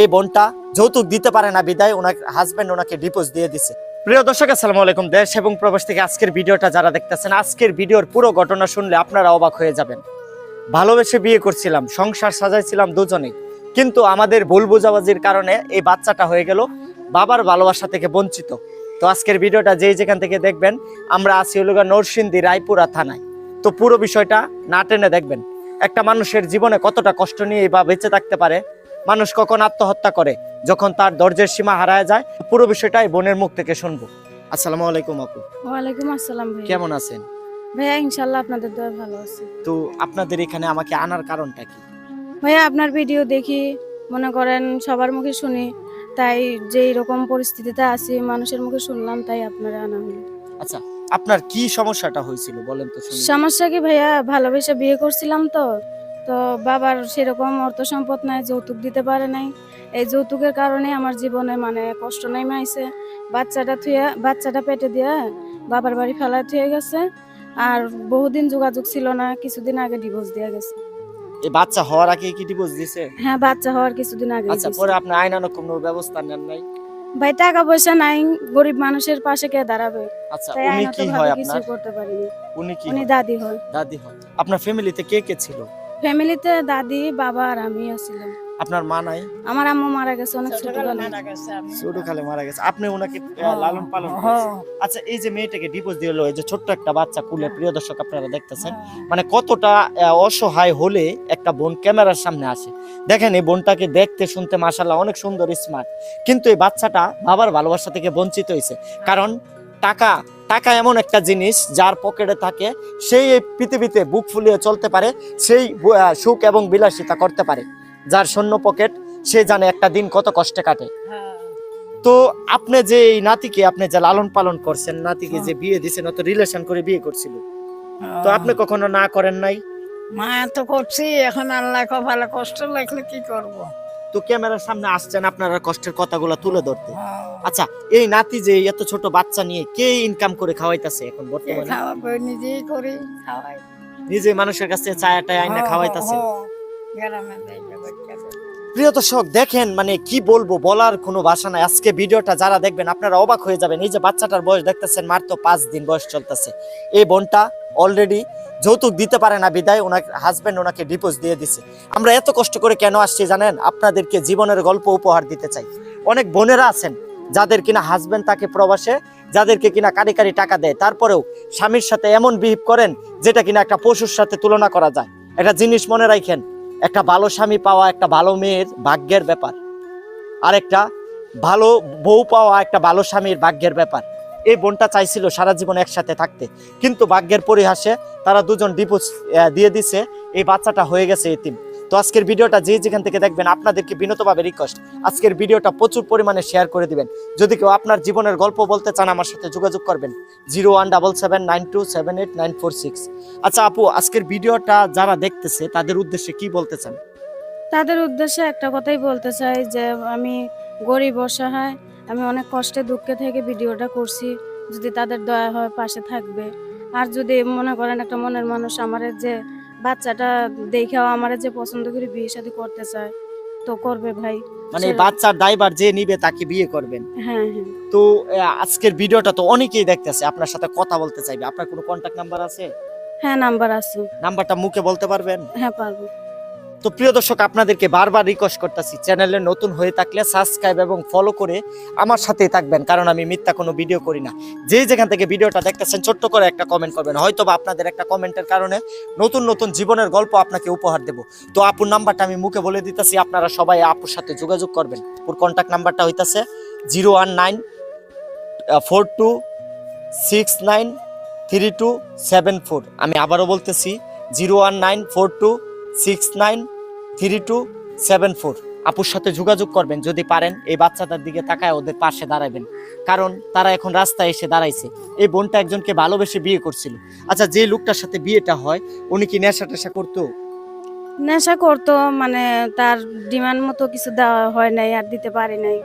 এই বোনটা যৌতুক দিতে পারে না, বিদায়। ওনার হাজবেন্ড ওনাকে ডিপোজ দিয়ে দিছে। প্রিয় দর্শক, আসসালামু আলাইকুম। দেশ এবং প্রবাস থেকে আজকের ভিডিওটা যারা দেখতেছেন, আজকের ভিডিওর পুরো ঘটনা শুনলে আপনারা অবাক হয়ে যাবেন। ভালোবেসে বিয়ে করছিলাম, সংসার সাজাইছিলাম দুজনেই কিন্তু আমাদের ভুল বোঝাবুঝির কারণে এই বাচ্চাটা হয়ে গেল বাবার ভালোবাসা থেকে বঞ্চিত। তো আজকের ভিডিওটা যেই যেখান থেকে দেখবেন, আমরা আছি হলুগা নরসিংদী রায়পুরা থানায়। তো পুরো বিষয়টা না টেনে দেখবেন। একটা মানুষের জীবনে কতটা কষ্ট নিয়ে বা বেঁচে থাকতে পারে মানুষ কখন আত্মহত্যা করে? যখন তার দরজের সীমা হারায় যায় পুরো বিষয়টাই বোনের মুখ থেকে শুনব। আসসালামু আলাইকুম আপু। ওয়ালাইকুম আসসালাম ভাইয়া কেমন আছেন? ভাইয়া ইনশাল্লাহ আপনাদের দয়া ভালো আছে। তো আপনাদের এখানে আমাকে আনার কারণটা কি? ভাইয়া আপনার ভিডিও দেখি মনে করেন সবার মুখে শুনি তাই যে এরকম পরিস্থিতিতে আছি মানুষের মুখে শুনলাম তাই আপনারা আনা হলো। আচ্ছা আপনার কি সমস্যাটা হয়েছিল বলেন তো শুনি। সমস্যা কি ভাইয়া? ভালোবেসে বিয়ে করছিলাম তো তো বাবার সেরকম অর্থ সম্পদ নাই যৌতুক দিতে পারে নাই। এই যৌতুকের কারণে আমার জীবনে মানে কষ্ট নেমে আইছে। বাচ্চাটা থুয়ে বাচ্চাটা পেটে দিয়ে বাবার বাড়ি ফেলা থুয়ে গেছে। আর বহুদিন যোগাযোগ ছিল না কিছুদিন আগে ডিভোর্স দিয়ে গেছে। এই বাচ্চা হওয়ার আগে কি ডিভোর্স দিছে? হ্যাঁ বাচ্চা হওয়ার কিছুদিন আগে আচ্ছা পরে আপনি আইনানুক কোনো ব্যবস্থা নেন নাই? ভাই টাকা পয়সা নাই গরিব মানুষের পাশে কে দাঁড়াবে? আচ্ছা উনি কি হয় আপনার? করতে পারিনি। উনি কি উনি দাদি হয়। দাদি হয়। আপনার ফ্যামিলিতে কে কে ছিল? ফ্যামিলিতে দাদি বাবা আর আমি ছিলাম আপনার মা নাই? আমার আম্মু মারা গেছে অনেক ছোটবেলায় ছোট খালে মারা গেছে আপনি ওনাকে লালন পালন করেছেন। আচ্ছা এই যে মেয়েটাকে ডিভোর্স দিল এই যে ছোট্ট একটা বাচ্চা কুলে প্রিয় দর্শক আপনারা দেখতেছেন মানে কতটা অসহায় হলে একটা বোন ক্যামেরার সামনে আসে। দেখেন এই বোনটাকে দেখতে শুনতে মাশাল্লাহ অনেক সুন্দর স্মার্ট কিন্তু এই বাচ্চাটা বাবার ভালোবাসা থেকে বঞ্চিত হয়েছে। কারণ টাকা টাকা এমন একটা জিনিস যার পকেটে থাকে সেই এই পৃথিবীতে বুক ফুলিয়ে চলতে পারে সেই সুখ এবং বিলাসিতা করতে পারে। যার শূন্য পকেট সে জানে একটা দিন কত কষ্টে কাটে। তো আপনি যে এই নাতিকে আপনি যে লালন পালন করছেন নাতিকে যে বিয়ে দিছেন অত রিলেশন করে বিয়ে করছিল। তো আপনি কখনো না করেন নাই? মা তো করছি এখন আল্লাহ কপালে কষ্ট লাগলে কি করব? তো ক্যামেরার সামনে আসছেন আপনারা কষ্টের কথাগুলো তুলে ধরতে। আচ্ছা এই নাতি যে এত ছোট বাচ্চা নিয়ে কে ইনকাম করে খাওয়াইতাছে এখন বর্তমানে? নিজেই করি খাওয়াই। নিজে মানুষের কাছে চায়া টায়া আইনা খাওয়াইতাছে? হ, গ্রামে যাইয়া বাচ্চাদের। প্রিয় দর্শক দেখেন মানে কি বলব বলার কোনো ভাষা নাই। আজকে ভিডিওটা যারা দেখবেন আপনারা অবাক হয়ে যাবেন। এই যে বাচ্চাটার বয়স দেখতেছেন মাত্র পাঁচ দিন বয়স চলতেছে। এই বোনটা অলরেডি যৌতুক দিতে পারে না, বিদায় ওনার হাজবেন্ড ওনাকে ডিপোজ দিয়ে দিছে। আমরা এত কষ্ট করে কেন আসছি জানেন? আপনাদেরকে জীবনের গল্প উপহার দিতে চাই। অনেক বোনেরা আছেন, যাদের কিনা হাজবেন্ড তাকে প্রবাসে, যাদেরকে কিনা কারি কারি টাকা দেয়, তারপরেও স্বামীর সাথে এমন বিহেভ করেন, যেটা কিনা একটা পশুর সাথে তুলনা করা যায়। একটা জিনিস মনে রাখেন, একটা ভালো স্বামী পাওয়া একটা ভালো মেয়ের ভাগ্যের ব্যাপার। আর একটা ভালো বউ পাওয়া একটা ভালো স্বামীর ভাগ্যের ব্যাপার। এই বোনটা চাইছিল সারা জীবন একসাথে থাকতে। কিন্তু ভাগ্যের পরিহাসে তারা দুজন ডিপোজ দিয়ে দিছে। এই বাচ্চাটা হয়ে গেছে এতিম। তো আজকের ভিডিওটা যে যেখান থেকে দেখবেন, আপনাদেরকে বিনতভাবে রিকোয়েস্ট আজকের ভিডিওটা প্রচুর পরিমাণে শেয়ার করে দিবেন। যদি কেউ আপনার জীবনের গল্প বলতে চান, আমার সাথে যোগাযোগ করবেন। Zero one double seven nine two seven eight nine four six. আচ্ছা আপু, আজকের ভিডিওটা যারা দেখতেছে, তাদের উদ্দেশ্যে কি বলতে চান? তাদের উদ্দেশ্যে একটা কথাই বলতে চাই যে, আমি গরিব, অসহায় আমি অনেক কষ্টে দুঃখে থেকে ভিডিওটা করছি। যদি তাদের দয়া হয় পাশে থাকবে। আর যদি মনে করেন একটা মনের মানুষ আমার যে বাচ্চাটা দেখেও আমার যে পছন্দ করে বিয়ে শাদী করতে চায় তো করবে ভাই। মানে বাচ্চার দায়বার যে নিবে তাকে বিয়ে করবেন। হ্যাঁ হ্যাঁ। তো আজকের ভিডিওটা তো অনেকেই দেখতেছে আপনার সাথে কথা বলতে চাইবে। আপনার কোনো কন্ট্যাক্ট নাম্বার আছে? হ্যাঁ নাম্বার আছে। নাম্বারটা মুখে বলতে পারবেন? হ্যাঁ পারব। তো প্রিয় দর্শক, আপনাদেরকে বারবার রিকোয়েস্ট করতেছি চ্যানেলে নতুন হয়ে থাকলে সাবস্ক্রাইব এবং ফলো করে আমার সাথেই থাকবেন, কারণ আমি মিথ্যা কোনো ভিডিও করি না। যে যেখান থেকে ভিডিওটা দেখতেছেন, ছোট্ট করে একটা কমেন্ট করবেন। হয়তো বা আপনাদের একটা কমেন্টের কারণে নতুন নতুন জীবনের গল্প আপনাকে উপহার দেব। তো আপুর নাম্বারটা আমি মুখে বলে দিতেছি, আপনারা সবাই আপুর সাথে যোগাযোগ করবেন। ওর কন্ট্যাক্ট নাম্বারটা হইতাছে zero one nine four two six nine three two seven four আমি আবারও বলতেছি zero one nine four two six nine three two seven four আপুর সাথে যোগাযোগ করবেন যদি পারেন এই বাচ্চাটার দিকে তাকায় ওদের পাশে দাঁড়াবেন। কারণ তারা এখন রাস্তায় এসে দাঁড়াইছে। এই বোনটা একজনকে ভালোবেসে বিয়ে করছিল। আচ্ছা যে লোকটার সাথে বিয়েটা হয় উনি কি নেশা টেশা করতো? নেশা করতো মানে তার ডিমান্ড মতো কিছু দেওয়া হয় নাই আর দিতে পারি নাই।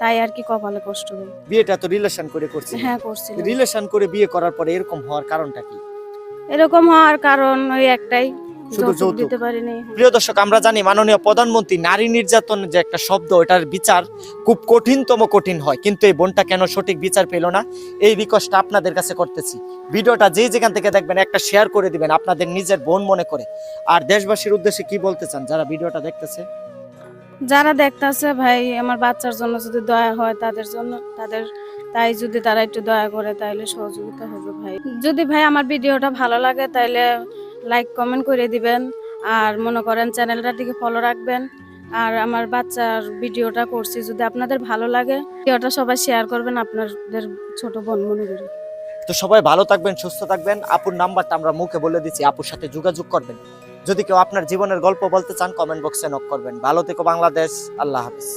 তাই আর কি কপালে কষ্ট হয় বিয়েটা তো রিলেশন করে করছে হ্যাঁ করছিল। রিলেশন করে বিয়ে করার পরে এরকম হওয়ার কারণটা কি? এরকম হওয়ার কারণ ওই একটাই। শুধু যৌতুক যৌতুক। দিতে পারিনি। প্রিয় দর্শক আমরা জানি মাননীয় প্রধানমন্ত্রী নারী নির্যাতন যে একটা শব্দ এটার বিচার খুব কঠিনতম কঠিন হয়। কিন্তু এই বোনটা কেন সঠিক বিচার পেল না? এই রিকোয়েস্টটা আপনাদের কাছে করতেছি। ভিডিওটা যে যেখান থেকে দেখবেন একটা শেয়ার করে দিবেন আপনাদের নিজের বোন মনে করে। আর দেশবাসীর উদ্দেশ্যে কি বলতে চান? যারা ভিডিওটা দেখতেছে। যারা দেখতাছে ভাই আমার বাচ্চার জন্য যদি দয়া হয় তাদের জন্য তাদের তাই যদি তারা একটু দয়া করে তাইলে সহযোগিতা হবে ভাই। যদি ভাই আমার ভিডিওটা ভালো লাগে তাইলে লাইক কমেন্ট করে দিবেন। আর মনে করেন চ্যানেলটা দিকে ফলো রাখবেন। আর আমার বাচ্চার ভিডিওটা করছি, যদি আপনাদের ভালো লাগে ভিডিওটা সবাই শেয়ার করবেন আপনাদের ছোট বোন মনে করে তো সবাই ভালো থাকবেন, সুস্থ থাকবেন। আপুর নাম্বারটা আমরা মুখে বলে দিচ্ছি, আপুর সাথে যোগাযোগ করবেন। যদি কেউ আপনার জীবনের গল্প বলতে চান কমেন্ট বক্সে নক করবেন। ভালো থেকো বাংলাদেশ, আল্লাহ হাফিজ।